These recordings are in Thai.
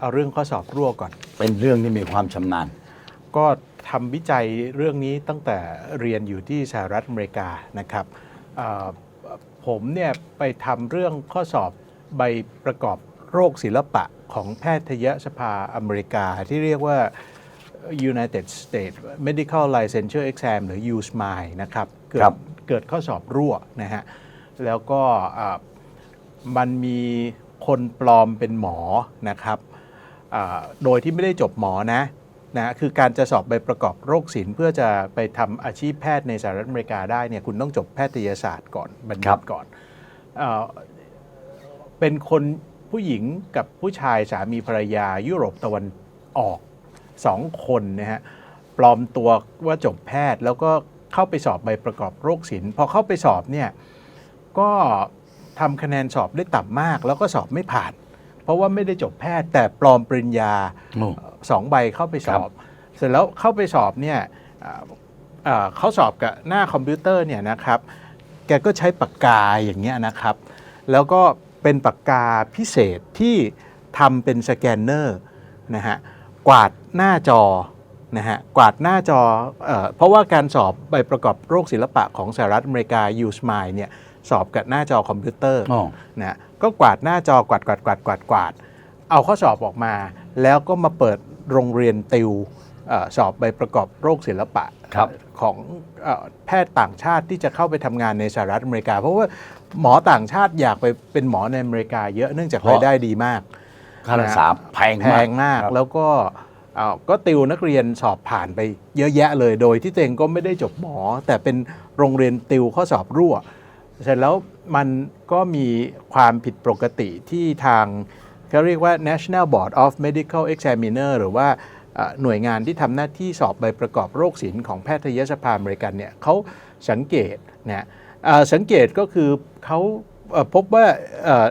เอาเรื่องข้อสอบรั่วก่อน เป็นเรื่องที่มีความชำนาญ ก็ทำวิจัยเรื่องนี้ตั้งแต่เรียนอยู่ที่สหรัฐอเมริกานะครับเอ่อผมเนี่ยไปทำเรื่องข้อสอบใบประกอบโรคศิลปะของแพทยสภาอเมริกาที่เรียกว่า United States Medical Licensure Exam หรือ USMLE นะครับเกิดครับ เกิดข้อสอบรั่วนะฮะ แล้วก็อ่ามันมีคนปลอมเป็นหมอนะครับอ่า โดยที่ไม่ได้จบหมอนะนะคือการจะสอบใบประกอบโรคศิลป์เพื่อจะไปทำอาชีพแพทย์ในสหรัฐอเมริกาได้เนี่ยคุณต้องจบแพทยศาสตร์ก่อนบัณฑิครัตบก่อนเออเป็นคนผู้หญิงกับผู้ชายสามีภรรยา ยุโรปตะวันออกสองคนนะฮะปลอมตัวว่าจบแพทย์แล้วก็เข้าไปสอบใบประกอบโรคศิลป์พอเข้าไปสอบเนี่ยก็ทำคะแนนสอบได้ต่ำมาก แล้วก็สอบไม่ผ่าน เพราะว่าไม่ได้จบแพทย์แต่ปลอมปริญญาโอ้สองใบเข้าไปสอบ เสร็จแล้วเข้าไปสอบเนี่ยอ่าอ่าเขาสอบกับหน้าคอมพิวเตอร์เนี่ยนะครับ แกก็ใช้ปากกาอย่างเงี้ยนะครับ แล้วก็เป็นปากกาพิเศษที่ทำเป็นสแกนเนอร์นะฮะกวาดหน้าจอนะฮะกวาดหน้าจอเออเพราะว่าการสอบใบประกอบโรคศิลปะของสหรัฐอเมริกา USMLE เนี่ย สอบกับหน้าจอคอมพิวเตอร์อ๋อนะก็กวาดหน้าจอกวาดกวาดกวาดกวาดกวาดเอาข้อสอบออกมา แล้วก็มาเปิดโรงเรียนติวเออสอบใบประกอบโรคศิลปะครับของเออแพทย์ต่างชาติที่จะเข้าไปทำงานในสหรัฐอเมริกา เพราะว่าหมอต่างชาติอยากไปเป็นหมอในอเมริกา เยอะเนื่องจากเพราะรายได้ดีมากค่ารักษาแพงแพมากงมากครับแล้วก็เอ่อก็ติวนักเรียนสอบผ่านไปเยอะแยะเลยโดยที่ตัวเองก็ไม่ได้จบหมอ แต่เป็นโรงเรียนติวข้อสอบรั่ว เสร็จแล้วมันก็มีความผิดปกติที่ทางเขาเรียกว่า National Board of Medical Examiner หรือว่าเอ่อหน่วยงานที่ทำหน้าที่สอบใบประกอบโรคศิลป์ของแพทยสภาอเมริกันเนี่ยเขาสังเกตนะเอ่อสังเกตก็คือเขาเอ่อพบว่าเอ่อ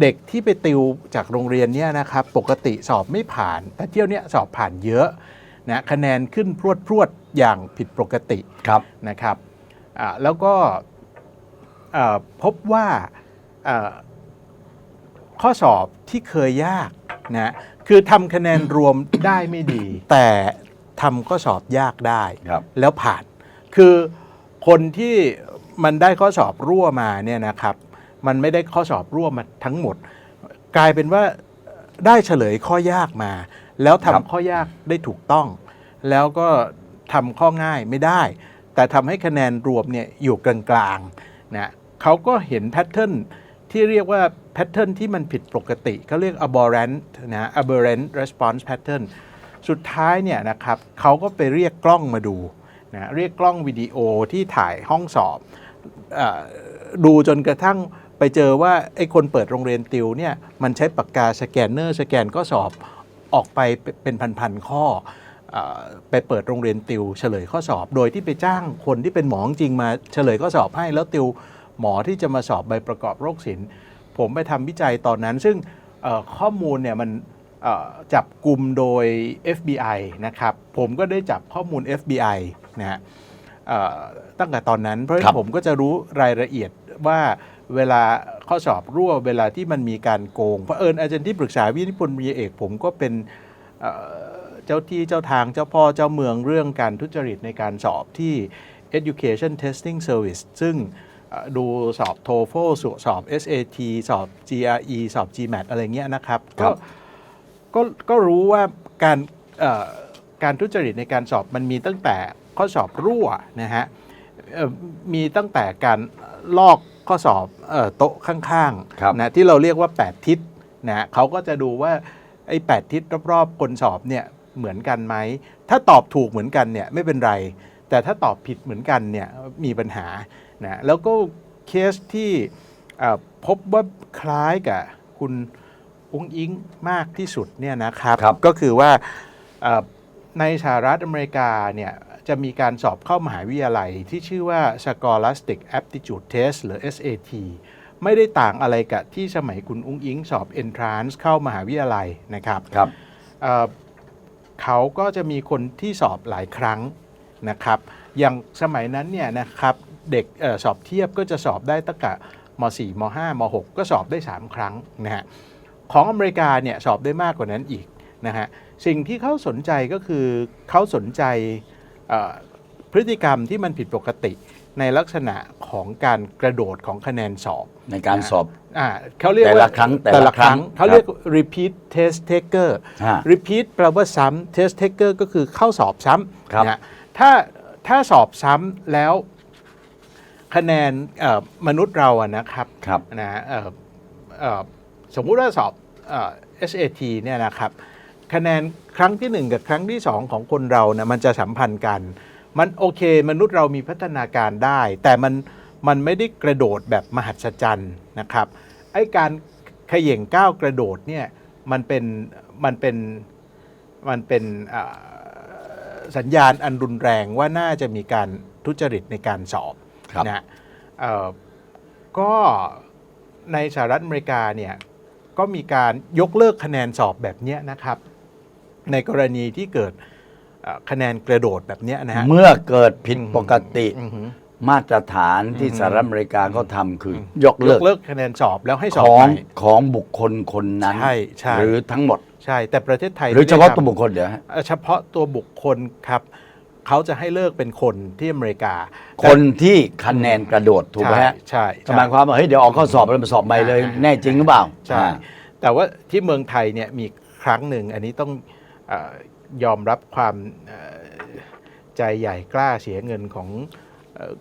เด็กที่ไปติวจากโรงเรียนเนี่ยนะครับปกติสอบไม่ผ่าน แต่เที่ยวเนี้ยสอบผ่านเยอะนะคะแนนขึ้นพรวดพรวดๆอย่างผิดปกติครับนะครับอ่าแล้วก็เอ่อ พบว่าเอ่อข้อสอบที่เคยยากนะคือทำคะแนนรวมได้ไม่ดี แต่ทำข้อสอบยากได้ครับแล้วผ่าน คือคนที่มันได้ข้อสอบรั่วมาเนี่ยนะครับ มันไม่ได้ข้อสอบรั่วมาทั้งหมด กลายเป็นว่าได้เฉลยข้อยากมา แล้วครับทำข้อยากได้ถูกต้อง แล้วก็ทำข้อง่ายไม่ได้ แต่ทำให้คะแนนรวมเนี่ยอยู่กลางๆนะ เขาก็เห็นแพทเทิร์นที่เรียกว่าแพทเทิร์นที่มันผิดปกติเขาเรียก aberrant นะ aberrant response pattern สุดท้ายเนี่ยนะครับเขาก็ไปเรียกกล้องมาดูนะเรียกกล้องวิดีโอที่ถ่ายห้องสอบอดูจนกระทั่งไปเจอว่าไอ้คนเปิดโรงเรียนติวเนี่ยมันใช้ปากกาสแกนเนอร์สแกนก็สอบออกไปเป็นพันๆข้อไปเปิดโรงเรียนติวเฉลยข้อสอบ โดยที่ไปจ้างคนที่เป็นหมอจริงมาเฉลยข้อสอบให้แล้วติว หมอที่จะมาสอบใบประกอบโรคศิลป์ผมไปทำวิจัยตอนนั้น ซึ่งเอ่อข้อมูลเนี่ยมันเอ่อจับกลุ่มโดย FBI นะครับ ผมก็ได้จับข้อมูล FBI นะฮะเอ่อตั้งแต่ตอนนั้น เพราะฉะครันั้นบผมก็จะรู้รายละเอียดว่าเวลาข้อสอบรั่วเวลาที่มันมีการโกง เพราะเอิญอาจารย์ที่ปรึกษาวินิพนธ์ปริญญาเอก ผมก็เป็นเอ่อเจ้าที่เจ้าทางเจ้าพ่อเจ้าเมืองเรื่องการทุจริตในการสอบที่ Education Testing Service ซึ่ง เอ่อดูสอบ TOEFL สอบ SAT สอบ GRE สอบ GMAT อะไรเงี้ยนะครับครัก็บก็ก็รู้ว่าการเอ่อการทุจริตในการสอบมันมีตั้งแต่ข้อสอบรั่วนะฮะเอ่อมีตั้งแต่การลอกข้อสอบเอ่อโต๊ะข้างครับๆนะที่เราเรียกว่า 8 ทิศนะเขาก็จะดูว่าไอ้8ทิศรอบๆคนสอบเนี่ยเหมือนกันไหม ถ้าตอบถูกเหมือนกันเนี่ยไม่เป็นไร แต่ถ้าตอบผิดเหมือนกันเนี่ยมีปัญหา นะแล้วก็เคสที่เอ่อพบว่าคล้ายกับคุณอุ้งอิงมากที่สุดเนี่ยนะครับครับก็คือว่าเอ่อในสหรัฐอเมริกาเนี่ยจะมีการสอบเข้ามหาวิทยาลัยที่ชื่อว่า Scholastic Aptitude Test หรือ SAT ไม่ได้ต่างอะไรกับที่สมัยคุณอุ้งอิงสอบ Entrance เข้ามหาวิทยาลัยนะครับครับเอ่อเขาก็จะมีคนที่สอบหลายครั้งนะครับ อย่างสมัยนั้นเนี่ยนะครับ เด็กเออสอบเทียบก็จะสอบได้ตั้งแต่ม .4 ม .5 ม .6 ก็สอบได้ 3 ครั้งนะฮะของอเมริกาเนี่ยสอบได้มากกว่านั้นอีกนะฮะสิ่งที่เขาสนใจก็คือเขาสนใจเอ่อพฤติกรรมที่มันผิดปกติในลักษณะของการกระโดดของคะแนนสอบในการสอบอ่าเขาเรียกแต่ว่าละครั้งแต่แต่ละละครั้งครั้งเขาเรียก repeat test taker ฮะ repeat แปลว่าซ้ำ test taker ก็คือเข้าสอบซ้ครับำนะฮะถ้าถ้าสอบซ้ำแล้ว คะแนนเอ่อมนุษย์เราอะนะครับครับ นะเอ่อเอ่อสมมุติว่าสอบเอ่อ SAT เนี่ยนะครับคะแนนครั้งที่ 1 กับครั้งที่ 2 ของคนเรานะมันจะสัมพันธ์กัน มันโอเค มนุษย์เรามีพัฒนาการได้ แต่มันมันไม่ได้กระโดดแบบมหัศจรรย์นะครับไอ้การเขย่งก้าวกระโดดเนี่ยมันเป็นมันเป็นมันเป็นอ่าสัญญาณอันรุนแรงว่าน่าจะมีการทุจริตในการสอบครับ นะเอ่อก็ในสหรัฐอเมริกาเนี่ยก็มีการยกเลิกคะแนนสอบแบบเนี้ยนะครับ ในกรณีที่เกิดเอ่อคะแนนกระโดดแบบเนี้ยนะฮะเมื่อเกิดผิดปกติอือหือมาตรฐานที่อืมสหรัฐอเมริกาเขาทำคือยกยเลิกกเลิกคะแนนสอบแล้วให้สขอบองใหม่ของบุคคลคนนั้นใช่ใช่หรือทั้งหมด ใช่แต่ประเทศไทย หรือเฉพาะไม่ได้ตัวทำบุคคลเดี๋ยวฮะเอ่อเฉพาะตัวบุคคลครับ เขาจะให้เลิกเป็นคนที่อเมริกาคนที่คะแนนกระโดดถูกไหมฮะใช่ใช่ หมายความว่าเฮ้ยเดี๋ยวออกข้อสอบแล้วมาสอบใหม่เลยอ่าแน่จริงหรือเปล่าใช่ อ่า แต่ว่าที่เมืองไทยเนี่ยมีครั้งหนึ่งอันนี้ต้องเออยอมรับความเอ่อใจใหญ่กล้าเสียเงินของเอ่อ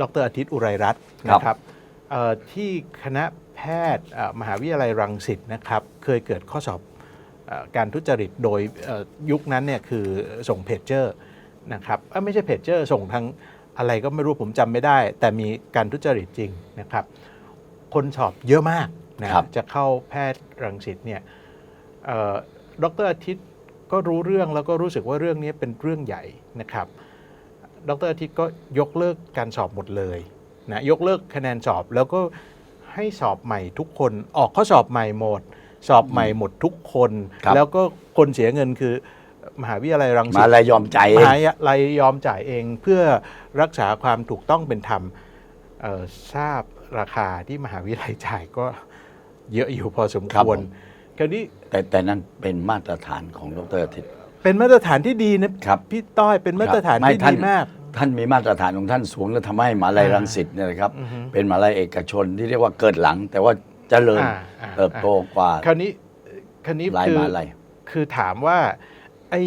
ดรอาทิตย์อุไรรัตน์นะครับเอ่อที่คณะแพทย์เอ่อมหาวิทยาลัยรังสิตนะครับ เคยเกิดข้อสอบเอ่อ การทุจริตโดยเอ่อยุคนั้นเนี่ยคือส่งเพจเจอร์นะครับเอ้ยไม่ใช่เพจเจอร์ส่งทางอะไรก็ไม่รู้ผมจำไม่ได้ แต่มีการทุจริตจริงนะครับ คนสอบเยอะมากนะครับจะเข้าแพทย์รังสิตเนี่ยเอ่อดรอาทิตย์ก็รู้เรื่องแล้วก็รู้สึกว่าเรื่องนี้เป็นเรื่องใหญ่นะครับ ดรอาทิตย์ก็ยกเลิกการสอบหมดเลยนะยกเลิกคะแนนสอบแล้วก็ให้สอบใหม่ทุกคนออกข้อสอบใหม่หมด สอบใหม่หมดทุกคน ครับ แล้วก็คนเสียเงินคือ มหาวิทยาลัยรังมสิหาตลัยยอมใจายเอมงหาวิทยาลัยยอมจ่ายเองเพื่อรักษาความถูกต้องเป็นธรรมเอ่อทราบราคาที่มหาวิทยาลัยจ่ายก็เยอะอยู่พอสมครับควรผม คราวนี้แต่แต่นั้นเป็นมาตรฐานของดรอาทิตย์ เป็นมาตรฐานที่ดีนะครับพี่ต้อยเป็นมาตรฐานไม่ที่ท่าน ดีมาก ท่านมีมาตรฐานของท่านสูง แล้วทำให้มหาลัยรังสิตเนี่ยนะครับอือฮึเป็นมหาลัยเอกชนที่เรียกว่าเกิดหลัง แต่ว่า เจริญอ่าอ่าเติบโตกว่าคราวนี้คราวนี้หลายคือมหาลัยคือถามว่าไอ้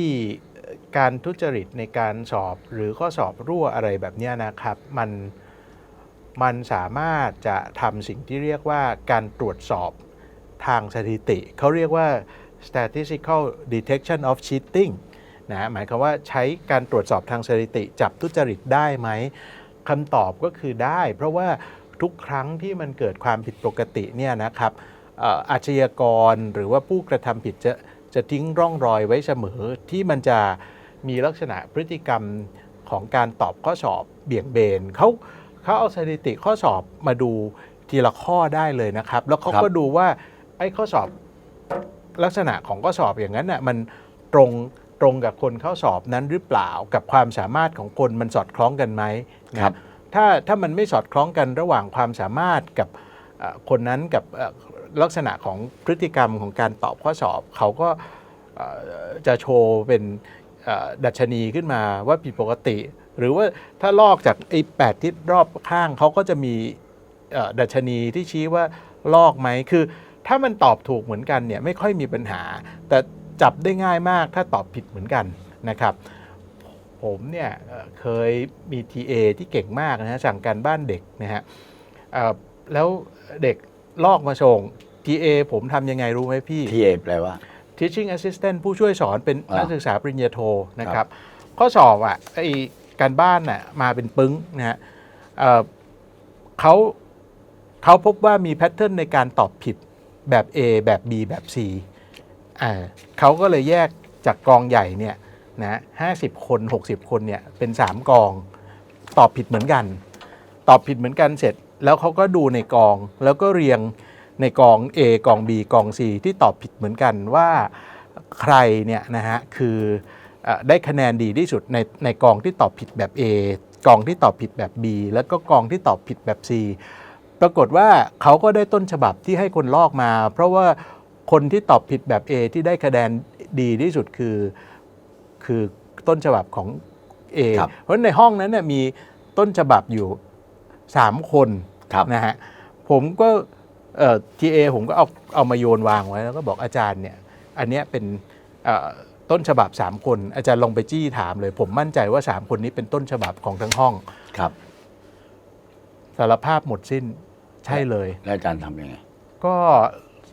การทุจริตในการสอบหรือข้อสอบรั่วอะไรแบบเนี้ยนะครับ มันมันสามารถจะทำสิ่งที่เรียกว่าการตรวจสอบทางสถิติ เขาเรียกว่า statistical detection of cheating นะหมายความว่าใช้การตรวจสอบทางสถิติ จับทุจริตได้ไหมคำตอบก็คือได้ เพราะว่า ทุกครั้งที่มันเกิดความผิดปกติเนี่ยนะครับเอ่ออาชญากรหรือว่าผู้กระทำผิดจะจะทิ้งร่องรอยไว้เสมอที่มันจะมีลักษณะพฤติกรรมของการตอบข้อสอบเบี่ยงเบนเขาเขาเอาสถิติข้อสอบมาดูทีละข้อได้เลยนะครับ แล้วเขาครับก็ดูว่าไอ้ข้อสอบลักษณะของข้อสอบอย่างนั้นน่ะมันตรงตรงกับคนเข้าสอบนั้นหรือเปล่ากับความสามารถของคนมันสอดคล้องกันไหมนะครับ ถ้าถ้ามันไม่สอดคล้องกันระหว่างความสามารถกับคนนั้นกับลักษณะของพฤติกรรมของการตอบข้อสอบ เขาก็จะโชว์เป็นดัชนีขึ้นมาว่าผิดปกติ หรือว่าถ้าลอกจากไอ้แปดทิศรอบข้างเขาก็จะมีดัชนีที่ชี้ว่าลอกไหมคือ ถ้ามันตอบถูกเหมือนกันเนี่ยไม่ค่อยมีปัญหา แต่จับได้ง่ายมากถ้าตอบผิดเหมือนกันนะครับ ผมเนี่ยเอ่อเคยมี TA ที่เก่งมากนะฮะสั่งการบ้านเด็กนะฮะเอ่อแล้วเด็กลอกมาส่ง TA ผมทำยังไงรู้ไหมพี่ที่เอแปลว่า Teaching Assistant ผู้ช่วยสอนเป็นอ่านันักศึกษาปริญญาโทนะครับ ข้อสอบอะไอการบ้านน่ะมาเป็นปึ้งนะฮะเอ่อเขาเขาพบว่ามีแพทเทิร์นในการตอบผิดแบบ A แบบ B แบบ C อ่าเขาก็เลยแยกจากกองใหญ่เนี่ย นะห้าสิบคน 60 คนเนี่ยเป็น 3 กอง ตอบผิดเหมือนกัน ตอบผิดเหมือนกันเสร็จ แล้วเขาก็ดูในกองแล้วก็เรียงในกอง A กอง B กอง C ที่ตอบผิดเหมือนกันว่าใครเนี่ยนะฮะคือได้คะแนนดีที่สุดในในกองที่ตอบผิดแบบ A กองที่ตอบผิดแบบ B แล้วก็กองที่ตอบผิดแบบ C ปรากฏว่าเขาก็ได้ต้นฉบับที่ให้คนลอกมา เพราะว่าคนที่ตอบผิดแบบ A ที่ได้คะแนนดีที่สุดคือ คือต้นฉบับของ A ครับ เพราะในห้องนั้นเนี่ยมีต้นฉบับอยู่3คนครับ นะฮะผมก็เอ่อทีเอผมก็เอาเอามาโยนวางไว้แล้วก็บอกอาจารย์เนี่ยอันเนี้ยเป็นเอ่อต้นฉบับ3คน อาจารย์ลองไปจี้ถามเลย ผมมั่นใจว่า3คนนี้เป็นต้นฉบับของทั้งห้อง ครับ สารภาพหมดสิ้นใช่เลย แล้วอาจารย์ทำยังไง ก็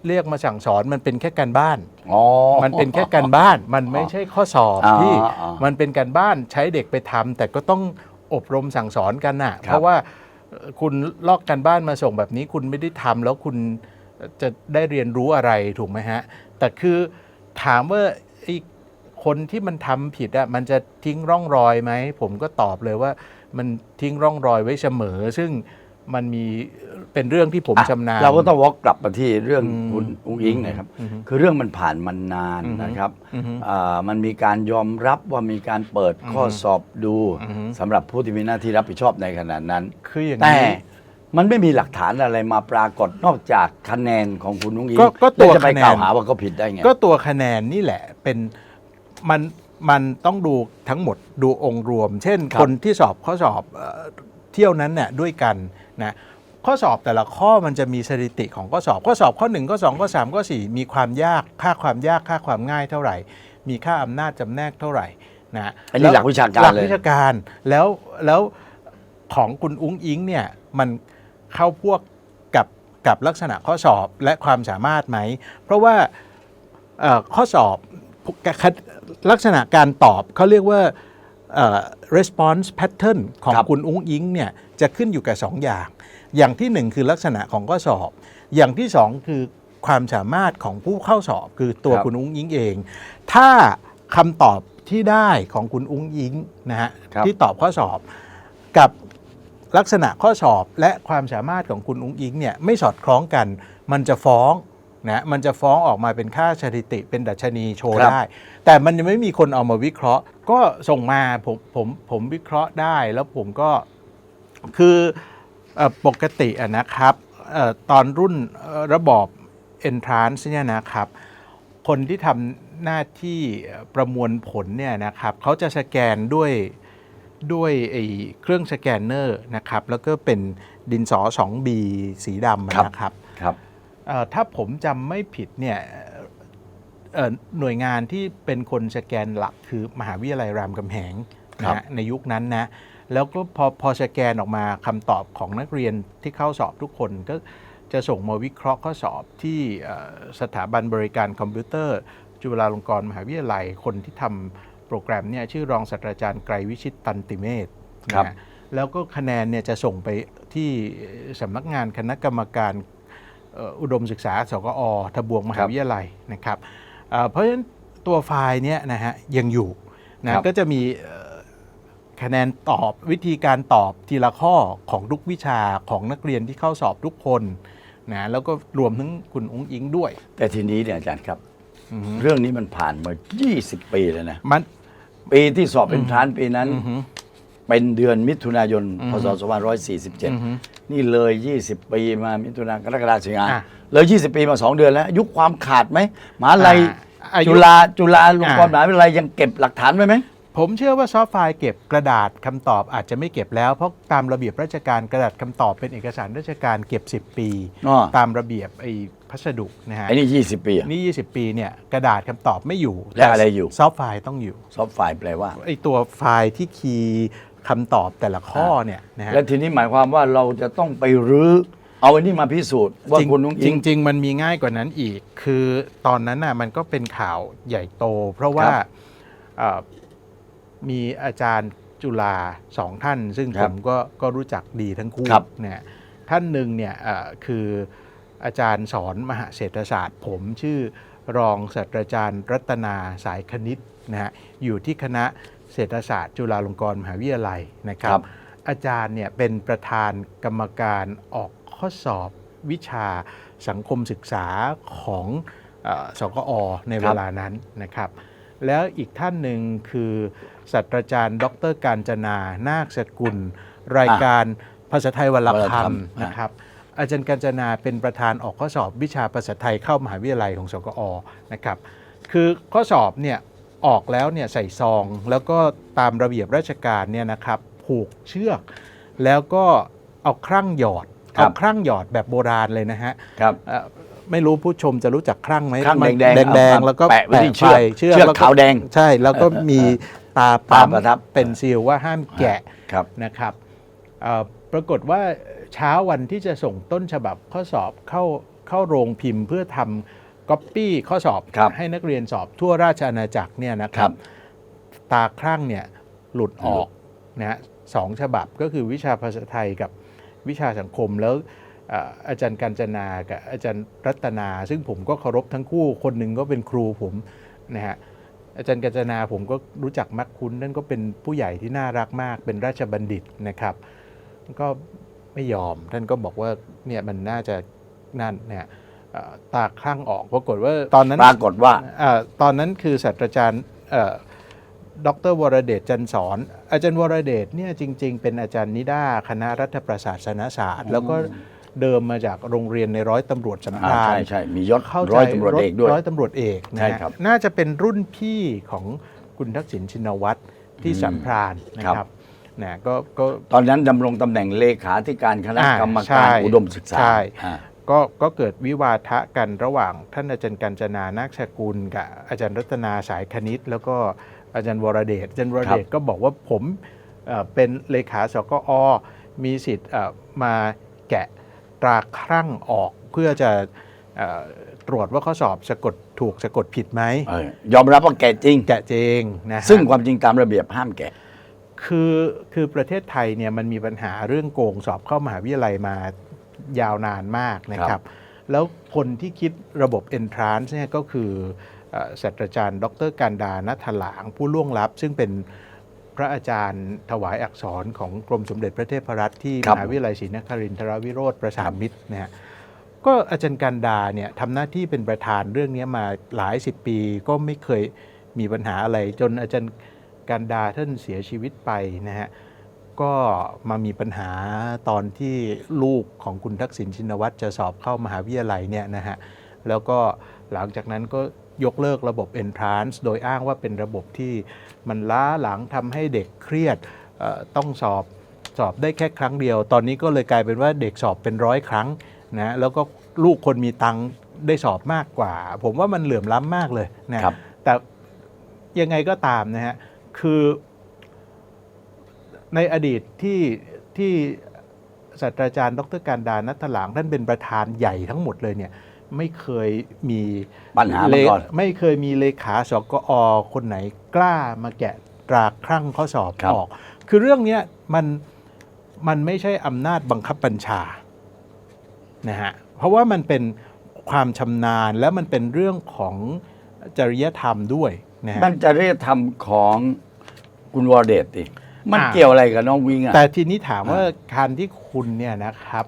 เรียกมาสั่งสอนมันเป็นแค่การบ้าน อ๋อ มันเป็นแค่การบ้าน มันไม่ใช่ข้อสอบอ๋อที่อ๋อมันเป็นการบ้านใช้เด็กไปทำแต่ก็ต้องอบรมสั่งสอนกันน่ะครับเพราะว่าเอ่อคุณลอกการบ้านมาส่งแบบนี้คุณไม่ได้ทำแล้วคุณจะได้เรียนรู้อะไรถูกไหมฮะ แต่คือถามว่าไอ้คนที่มันทำผิดอะมันจะทิ้งร่องรอยไหม ผมก็ตอบเลยว่ามันทิ้งร่องรอยไว้เสมอ ซึ่ง มันมีเป็นเรื่องที่ผมอะชำนาญ เราก็ต้องวกกลับมาที่เรื่องอืมคุณอุ้งอิงนะครับอือฮึคือเรื่องมันผ่านมานานอือฮึนะครับอือฮึอ่ามันมีการยอมรับว่ามีการเปิดข้อสอบดูอือฮึสำหรับผู้ที่มีหน้าที่รับผิดชอบในขณะนั้นคืออย่างแต่นี้มันไม่มีหลักฐานอะไรมาปรากฏนอกจากคะแนนของคุณนุ้งอิงก็ก็ตัวแล้จะไปคะแนน กล่าวหาว่าเขาผิดได้ไง ก็ตัวคะแนนนี่แหละเป็นมันมันต้องดูทั้งหมดดูองค์รวม เช่น ครับคนที่สอบข้อสอบเอ่อเที่ยวนั้นเนี่ยด้วยกัน นะข้อสอบแต่ละข้อมันจะมีสถิติของข้อสอบข้อสอบข้อ 1 ข้อ 2 ข้อ 3 ข้อ 4 มีความยากค่าความยากค่าความง่ายเท่าไหร่ มีค่าอำนาจจำแนกเท่าไหร่นะอันนี้แวหลักวิชาการหลักเลยวิชาการแล้วแล้วของคุณอุ้งอิงเนี่ยมันเข้าพวกกับกับลักษณะข้อสอบและความสามารถไหม เพราะว่าเอ่อข้อสอบลักษณะการตอบเขาเรียกว่าเอ่อ response pattern ของครับ คุณอุ้งอิงเนี่ยจะขึ้นอยู่กับสองอย่าง อย่างที่หนึ่งคือลักษณะของข้อสอบ อย่างที่สองคือความสามารถของผู้เข้าสอบคือตัวครับ คุณอุ้งอิงเอง ถ้าคำตอบที่ได้ของคุณอุ้งอิงนะฮะครับที่ตอบข้อสอบกับลักษณะข้อสอบและความสามารถของคุณอุ้งอิงเนี่ยไม่สอดคล้องกัน มันจะฟ้อง นะมันจะฟ้องออกมาเป็นค่าสถิติ เป็นดัชนีโชว์ครับได้ แต่มันยังไม่มีคนเอามาวิเคราะห์ ก็ส่งมาผมผมผมวิเคราะห์ได้แล้วผมก็คือเอ่อปกติอะนะครับเออตอนรุ่นเอ่อระบอบ entrance เนี่ยนะครับ คนที่ทำหน้าที่ประมวลผลเนี่ยนะครับเขาจะสแกนด้วยด้วยไอ้เครื่องสแกนเนอร์นะครับ แล้วก็เป็นดินสอ 2B สีดำครับนะครับครับเอ่อ ถ้าผมจำไม่ผิดเนี่ยเอ่อหน่วยงานที่เป็นคนสแกนหลักคือมหาวิทยาลัยรามคำแหงครันะบฮะในยุคนั้นนะแล้วก็พอพอสแกนออกมาคำตอบของนักเรียนที่เข้าสอบทุกคนก็จะส่งมาวิเคราะห์ข้อสอบที่เอ่อสถาบันบริการคอมพิวเตอร์ จุฬาลงกรณ์มหาวิทยาลัยคนที่ทำโปรแกรมเนี่ยชื่อรองศาสตราจารย์ไกรวิชิตตันติเมธครับนะฮะแล้วก็คะแนนเนี่ยจะส่งไปที่สำนักงานคณะกรรมการเอ่ออุดมศึกษาสกอทบวงมหาวิทยาลัยนะครับเอ่อเพราะฉะนั้นตัวไฟล์เนี้ยนะฮะยังอยู่นะครับก็จะมีเอ่อคะแนนตอบวิธีการตอบทีละข้อของทุกวิชาของนักเรียนที่เข้าสอบทุกคนนะแล้วก็รวมถึงคุณอุ้งอิงด้วย แต่ทีนี้เนี่ยอาจารย์ครับอือฮึเรื่องนี้มันผ่านมา 20 ปีแล้วนะมันปีที่สอบเป็นทรานปีนั้นอือฮึ เป็นเดือนมิถุนายนอือพฮึศอือฮึ2547 นี่เลย 20 ปีมามิถุนากรกฎาสิงหาอะเลย 20 ปีมา 2 เดือนแล้ว ยุคความขาดไหมมหาลัยอ่าอายุจุฬาจุฬาลงกรณ์อะ มหาวิทยาลัยยังเก็บหลักฐานไว้ไหม ผมเชื่อว่าซอฟต์ไฟล์เก็บกระดาษคำตอบอาจจะไม่เก็บแล้ว เพราะตามระเบียบราชการกระดาษคำตอบเป็นเอกสารราชการเก็บ 10 ปีอ๋อตามระเบียบไอ้พัสดุนะฮะไอ้นี่ 20 ปีอะ นี่ 20 ปีเนี่ยกระดาษคำตอบไม่อยู่และอะไรอยู่ ซอฟต์ไฟล์ต้องอยู่ ซอฟต์ไฟล์แปลว่า ไอตัวไฟล์ที่คีย์ คำตอบแต่ละข้อเนี่ยนะฮะและทีนี้หมายความว่าเราจะต้องไปรื้อเอาอันนี้มาพิสูจน์ว่าจริงคุณนุ้งจอิงริง ๆ มันมีง่ายกว่านั้นอีก คือตอนนั้นน่ะมันก็เป็นข่าวใหญ่โต เพราะว่าครับเอ่อมีอาจารย์จุฬาสองท่าน ซึ่งคผรับมก็ก็รู้จักดีทั้งคู่ครับเนี่ยท่านหนึ่งเนี่ยเอ่อคืออาจารย์สอนมหาเศรษฐศาสตร์ ผมชื่อรองศาสตราจารย์รัตนาสายคณิตนะฮะอยู่ที่คณะ เศรษฐศาสตร์ จุฬาลงกรณ์มหาวิทยาลัยนะครัครับบอาจารย์เนี่ยเป็นประธานกรรมการออกข้อสอบวิชาสังคมศึกษาของเออสกอในเวลานั้นนะครับ แล้วอีกท่านหนึ่งคือศาสตราจารย์ ดรการจนา นาคสกุล รายการภาษาไทยวรรณวรรณคคำำนะครับ อาจารย์กัญจนาเป็นประธานออกข้อสอบวิชาภาษาไทยเข้ามหาวิทยาลัยของสกอนะครับ คือข้อสอบเนี่ย ออกแล้วเนี่ยใส่ซอง แล้วก็ตามระเบียบราชการเนี่ยนะครับผูกเชือก แล้วก็เอาครั่งหยอดครับเอาครั่งหยอดแบบโบราณเลยนะฮะครับ เอ่อไม่รู้ผู้ชมจะรู้จักครั่งไหมครั่งมันแดงๆแดงเอาๆแล้วก็แปะไว้ที่เชือกไปเชือกเชือกแล้วก็ขาวแดงใช่แล้วก็มีตาตาปั๊มประทับ เป็นซีลว่าห้ามแกะ ครับ นะครับเอ่อปรากฏว่าเช้าวันที่จะส่งต้นฉบับข้อสอบเข้าเข้าโรงพิมพ์เพื่อทำ ก๊อปปี้ข้อสอบครับให้นักเรียนสอบทั่วราชอาณาจักรเนี่ยนะคครัรับบตาครั่งเนี่ยหลุดออกนะฮะสองฉบับก็คือวิชาภาษาไทยกับวิชาสังคมแล้วเอ่ออาจารย์กัญจนากับอาจารย์รัตนา ซึ่งผมก็เคารพทั้งคู่คนหนึ่งก็เป็นครูผมนะฮะอาจารย์กัญจนาผมก็รู้จักมักคุ้นนั่นก็เป็นผู้ใหญ่ที่น่ารักมากเป็นราชบัณฑิตนะครับ ก็ไม่ยอมท่านก็บอกว่าเนี่ยมันน่าจะนั่นเนี่ยเอ่อ ตาคลั่งออกปรากฏว่าตอนนั้นปรากฏว่าเอ่อตอนนั้นคือศาสตราจารย์เอ่อดรวรเดชจันทร์สอนอาจารย์วรเดชเนี่ยจริง ๆ เป็นอาจารย์นิด้าคณะรัฐประศาสนศาสตร์ แล้วก็เดิมมาจากโรงเรียนในร้อยตำรวจสำอ่าราญใช่ใช่มียศเข้าใจร้อยตำรวจเอกด้วยร้อยตำรวจเอกนะใช่ฮะครับน่าจะเป็นรุ่นพี่ของคุณทักษิณชินวัตรที่อืมสัมพรานนะคครัรับบนะก็ก็ตอนนั้นดำรงตำแหน่งเลขาธิการคณะอ่ากรรมใช่การอุดมศึกษาใช่อ่า ก็ก็เกิดวิวาทะกันระหว่างท่านอาจารย์กัญจนานาคสกุลกับอาจารย์รัตนาสายคณิต แล้วก็อาจารย์วรเดชอาจารย์วรเดชก็บอกว่าผมเอ่อเป็นเลขาสกอ มีสิทธิ์เอ่อมาแกะตราครั่งออกเพื่อจะเอ่อตรวจว่าข้อสอบสะกดถูกสะกดผิดไหมเออยอมรับว่าแกจริงแกะเจงนะฮะซึ่งความจริงตามระเบียบห้ามแกะคือคือประเทศไทยเนี่ยมันมีปัญหาเรื่องโกงสอบเข้ามหาวิทยาลัยมา ยาวนานมากนะคครัรับบแล้วคนที่คิดระบบ Entrance เนี่ยก็คือเอ่อศาสตราจารย์ ดรการดานัทหลาง ผู้ล่วงลับ ซึ่งเป็นพระอาจารย์ถวายอักษรของกรมสมเด็จพระเทพรัตน์ที่มหาวิทยาลัยศรีนครินทรวิโรธประสานมิตรนะฮะก็อาจารย์การดาเนี่ยทำหน้าที่เป็นประธานเรื่องนี้มาหลายสิบปี ก็ไม่เคยมีปัญหาอะไรจนอาจารย์การดาท่านเสียชีวิตไปนะฮะ ก็มามีปัญหาตอนที่ลูกของคุณทักษิณชินวัตรจะสอบเข้ามหาวิทยาลัยเนี่ยนะฮะแล้วก็หลังจากนั้นก็ยกเลิกระบบ Entrance โดยอ้างว่าเป็นระบบที่มันล้าหลังทำให้เด็กเครียดเอ่อต้องสอบสอบได้แค่ครั้งเดียว ตอนนี้ก็เลยกลายเป็นว่าเด็กสอบเป็นร้อยครั้งนะแล้วก็ลูกคนมีตังค์ได้สอบมากกว่า ผมว่ามันเหลื่อมล้ำมากเลยนะครับแต่ยังไงก็ตามนะฮะคือ ในอดีตที่ที่ศาสตราจารย์ ดรการดานัทหลางท่านเป็นประธานใหญ่ทั้งหมดเลยเนี่ยไม่เคยมีปัญหามาก่อนเลไม่เคยมีเลขาสกอคนไหนกล้ามาแกะตราครั่งข้อสอบครับออก คือเรื่องเนี้ยมันมันไม่ใช่อำนาจบังคับบัญชานะฮะเพราะว่ามันเป็นความชำนาญและมันเป็นเรื่องของจริยธรรมด้วยนะฮะนั่นจะเรียกทำของคุณวรเดชดิ มันอ่าเกี่ยวอะไรกับน้องวิงอะแต่ทีนี้ถามว่าการที่คุณเนี่ยนะครับ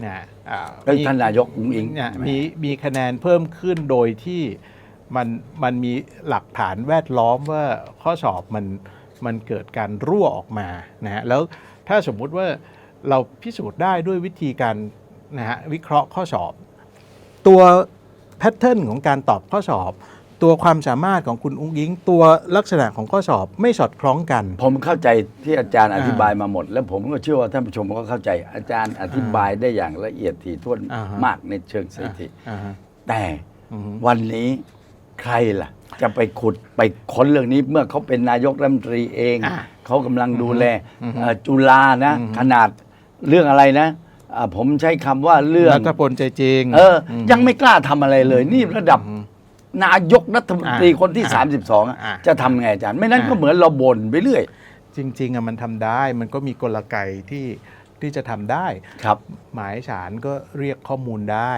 เนี่ยอ่าเป็นมีท่านนายกอุ้งอิงเนี่ยมีมีคะแนนเพิ่มขึ้นโดยที่มันมันมีหลักฐานแวดล้อมว่าข้อสอบมันมันเกิดการรั่วออกมานะฮะแล้วถ้าสมมุติว่าเราพิสูจน์ได้ด้วยวิธีการนะฮะวิเคราะห์ข้อสอบ ตัวแพทเทิร์นของการตอบข้อสอบ ตัวความสามารถของคุณอุ้งอิง ตัวลักษณะของข้อสอบไม่สอดคล้องกัน ผมเข้าใจที่อาจารย์อ่าอธิบายมาหมด แล้วผมก็เชื่อว่าท่านผู้ชมก็เข้าใจอาจารย์อธิบายได้อย่างละเอียดถี่ถ้วนอ่าฮะ มากในเชิงสถิติ อ่าฮะแต่อือฮึวันนี้ใครล่ะ จะไปขุดไปค้นเรื่องนี้เมื่อเขาเป็นนายกรัฐมนตรีเองอะเขากำลังดูแลอือฮึเอ่อจุฬานะอือฮึขนาดเรื่องอะไรนะอ่าผมใช้คำว่าเรื่อง รัฐพลใจจริง เอออยังไม่กล้าทำอะไรเลย นี่ระดับอืม นายกรัฐมนตรีอ่าคนที่อ่า32อะอ่าจะทำไงอาจารย์ ไม่นั้นอ่าก็เหมือนเราบ่นไปเรื่อย จริงๆอะมันทำได้มันก็มีกลไกที่ที่จะทำได้ ครับ หมายสารก็เรียกข้อมูลได้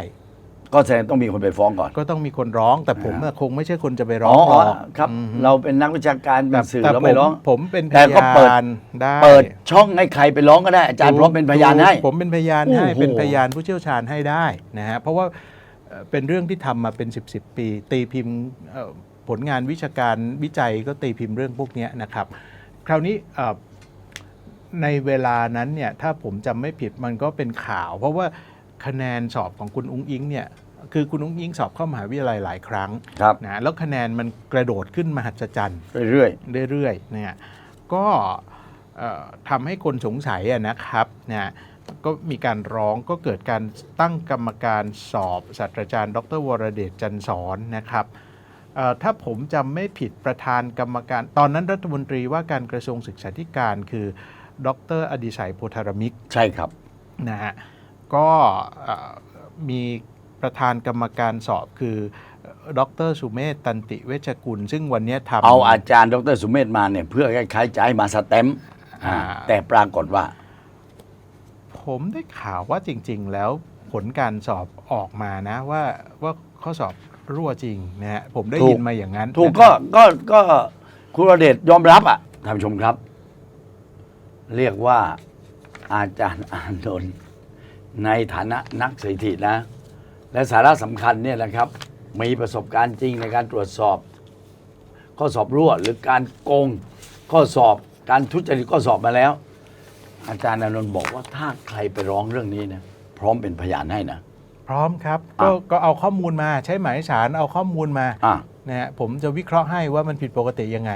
ก็แสดงต้องมีคนไปฟ้องก่อน ก็ต้องมีคนร้องแต่ผมอะคงไม่ใช่คนจะไปร้อ๋อองหรอกครับ อืมเราเป็นนักวิชาการเป็แต่นสื่อแต่เราผไม่มร้องผมเป็นพแต่ก็เปิดยานได้เปิดช่องให้ใครไปร้องก็ได้อาจารย์พร้อมเป็นพยานให้ ผมเป็นพยานให้โอ้โห เป็นพยานผู้เชี่ยวชาญให้ได้นะฮะเพราะว่า เอ่อเป็นเรื่องที่ทำมาเป็น 10บสปี ตีพิมพ์เอ่อผลงานวิชาการวิจัยก็ตีพิมพ์เรื่องพวกเนี้ยนะครับ คราวนี้เอ่อในเวลานั้นเนี่ยถ้าผมจำไม่ผิดมันก็เป็นข่าว เพราะว่าคะแนนสอบของคุณอุ้งอิงเนี่ยคือคุณอุ้งอิงสอบเข้ามหาวิทยาลัยหลายครั้งครับนะแล้วคะแนนมันกระโดดขึ้นมหัศจรรย์เรื่อยเรื่อยๆเนี่ยก็เอ่อทำให้คนสงสัยอะนะครับนะ ก็มีการร้องก็เกิดการตั้งกรรมการสอบศาสตราจารย์ ดรวรเดชจันทร์สอนนะครับเอ่อถ้าผมจำไม่ผิดประธานกรรมการ ตอนนั้นรัฐมนตรีว่าการกระทรวงศึกษาธิการคือ ดรอดิศัยโพธารมิกๆใช่ครับนะฮะก็เอ่อมีประธานกรรมการสอบคือ ดรสุเมธตันติเวชกุล ซึ่งวันเนี้ยทำเอาอาจารย์ ดรสุเมธมาเนี่ยเพื่อคล้ายๆจะให้มาสแตมป์อ่าอ่าแต่ปรากฏว่า ผมได้ข่าวว่าจริง ๆ แล้วผลการสอบออกมานะว่าว่าข้อสอบรั่วจริงนะฮะผมได้ถูกยินมาอย่างนั้นถูกนะคก็รับก็ก็คุณวรเดชยอมรับอะท่านผู้ชมครับ เรียกว่าอาจารย์อานนท์ในฐานะนักสถิตินะ และสาระสำคัญเนี่ยนะครับ มีประสบการณ์จริงในการตรวจสอบ ข้อสอบรั่วหรือการโกงข้อสอบการทุจริตข้อสอบมาแล้ว อาจารย์อานนท์บอกว่าถ้าใครไปร้องเรื่องนี้นะพร้อมเป็นพยานให้นะ พร้อมครับอะก็ก็เอาข้อมูลมาใช้หมายสารเอาข้อมูลมาอะ นะฮะผมจะวิเคราะห์ให้ว่ามันผิดปกติยังไง